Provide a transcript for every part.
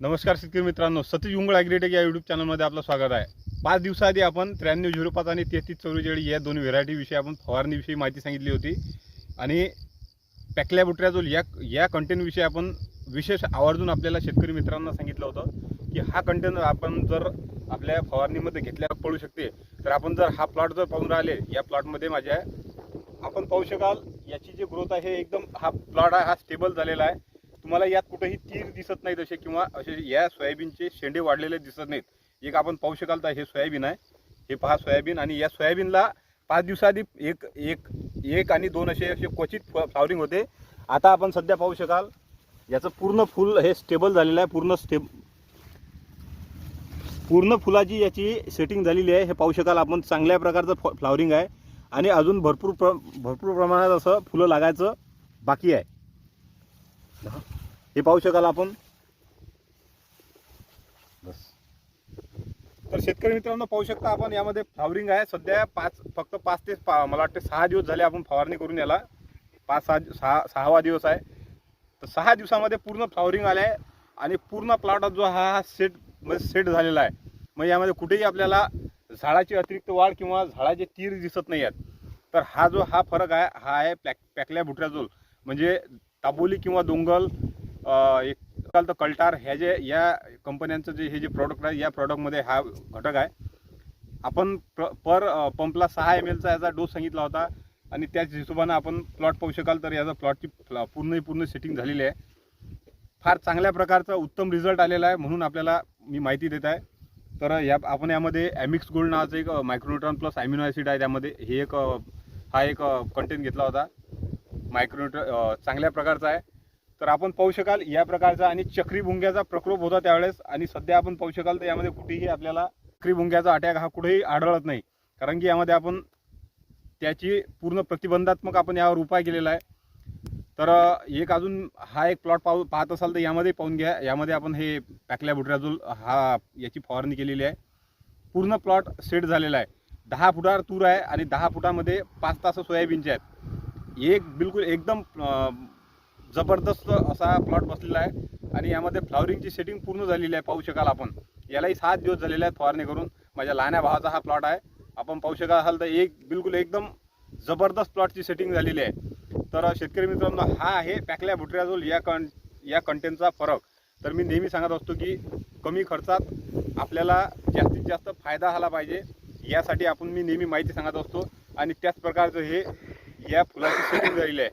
नमस्कार शेतकरी मित्रांनो सतीश उंगळ ॲग्रीटेक या यूट्यूब चॅनलमध्ये आपलं स्वागत आहे. पाच दिवसाआधी आपण त्र्याण्णव झिरो पाच आणि तेहतीस चौवेचाळीस या दोन व्हेरायटीविषयी आपण फवारणीविषयी माहिती सांगितली होती. आणि पॅकल्या बुटऱ्याजोल या या कंटेंटविषयी आपण विशेष आवर्जून आपल्याला शेतकरी मित्रांना सांगितलं होतं की हा कंटेंट आपण जर आपल्या फवारणीमध्ये घेतल्यावर पडू शकते तर आपण जर हा प्लॉट जर पाहून राहिले या प्लॉटमध्ये माझ्या आपण पाहू शकाल याची जी ग्रोथ आहे एकदम हा प्लॉट आहे हा स्टेबल झालेला आहे. तुम्हाला यात कुठेही तीर दिसत नाहीत असे किंवा असे या सोयाबीनचे शेंडे वाढलेले दिसत नाहीत. एक आपण पाहू शकाल तर हे सोयाबीन आहे. हे पहा सोयाबीन आणि या सोयाबीनला पाच दिवसाआधी एक एक एक आणि दोन असे असे क्वचित फ्लावरिंग होते. आता आपण सध्या पाहू शकाल याचं पूर्ण फुल हे स्टेबल झालेलं आहे पूर्ण स्टेब पूर्ण फुलाची याची सेटिंग झालेली आहे. हे पाहू शकाल आपण चांगल्या प्रकारचं फ्लावरिंग आहे. आणि अजून भरपूर प्र भरपूर प्रमाणात असं फुलं लागायचं बाकी आहे. हे पाहू शकाल आपण. बस. तर शेतकरी मित्रांनो पाहू शकता आपण यामध्ये फ्लावरिंग आहे. सध्या पाच फक्त पाच ते पा मला वाटते सहा दिवस झाले आपण फवारणी करून याला. पाच सहा सहा सहावा दिवस आहे. तर सहा दिवसामध्ये पूर्ण फ्लावरिंग आलं आहे आणि पूर्ण प्लॉट जो हा हा सेट म्हणजे सेट झालेला आहे. मग यामध्ये कुठेही आपल्याला झाडाची अतिरिक्त वाढ किंवा झाडाचे तीर दिसत नाही आहेत. तर हा जो हा फरक आहे हा आहे पॅक पॅकल्या बुटऱ्याजोल म्हणजे ताबोली किंवा दोंगल एक तर कल्टार ह्या जे या कंपन्यांचं जे हे जे प्रॉडक्ट आहे या प्रॉडक्टमध्ये हा घटक आहे. आपण प्र पर पंपला सहा एम एलचा याचा डोस सांगितला होता आणि त्याच हिशोबानं आपण प्लॉट पाहू शकाल तर याचा प्लॉटची पूर्ण पूर्ण सेटिंग झालेली आहे. फार चांगल्या प्रकारचा उत्तम रिझल्ट आलेला आहे म्हणून आपल्याला मी माहिती देत आहे. तर या आपण यामध्ये ॲमिक्स गोल्ड नावाचं एक मायक्रोन्युट्रॉन प्लस ॲमिनो ॲसिड आहे त्यामध्ये. हे एक हा एक कंटेंट घेतला होता. मायक्रोन्युट्र चांगल्या प्रकारचा आहे. तर आपण पाहू शकाल या प्रकारचा आणि चक्री भुंग्याचा प्रकोप होता त्यावेळेस आणि सध्या आपण पाहू शकाल तर यामध्ये कुठेही आपल्याला चक्री भुंग्याचा अटॅक हा कुठेही आढळत नाही. कारण की यामध्ये आपण त्याची पूर्ण प्रतिबंधात्मक आपण यावर उपाय केलेला आहे. तर एक अजून हा एक प्लॉट पाहू पाहत असाल तर यामध्ये पाहून घ्या. यामध्ये आपण हे पॅकल्या बुटऱ्याजूल हा याची फवारणी केलेली आहे. पूर्ण प्लॉट सेट झालेला आहे. दहा फुटावर तूर आहे आणि दहा फुटामध्ये पाच तास सोयाबीनचे आहेत. एक बिलकुल एकदम जबरदस्त असा प्लॉट बसलेला आहे. आणि यामध्ये फ्लॉवरिंगची सेटिंग पूर्ण झालेली आहे पाहू शकाल आपण. यालाही सात दिवस झालेले आहेत फवारणी करून. माझ्या लहान्या भावाचा हा प्लॉट आहे. आपण पाहू शकाल असाल तर एक बिलकुल एकदम जबरदस्त प्लॉटची सेटिंग झालेली आहे. तर शेतकरी मित्रांनो हा आहे पॅकल्या भुटऱ्याजोल या कं या कंटेंटचा फरक. तर मी नेहमी सांगत असतो की कमी खर्चात आपल्याला जास्तीत जास्त फायदा झाला पाहिजे. यासाठी आपण मी नेहमी माहिती सांगत असतो. आणि त्याच प्रकारचं हे या फुलाची शेती झालेली आहे.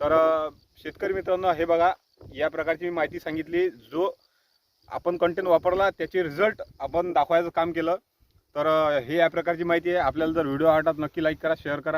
तर शेतकरी मित्रांनो हे बघा या प्रकारची मी माहिती सांगितली. जो आपण कंटेंट वापरला त्याचे रिझल्ट आपण दाखवायचं काम केलं. तर हे या प्रकारची माहिती आहे. आपल्याला जर व्हिडिओ आवडतात नक्की लाईक करा शेअर करा.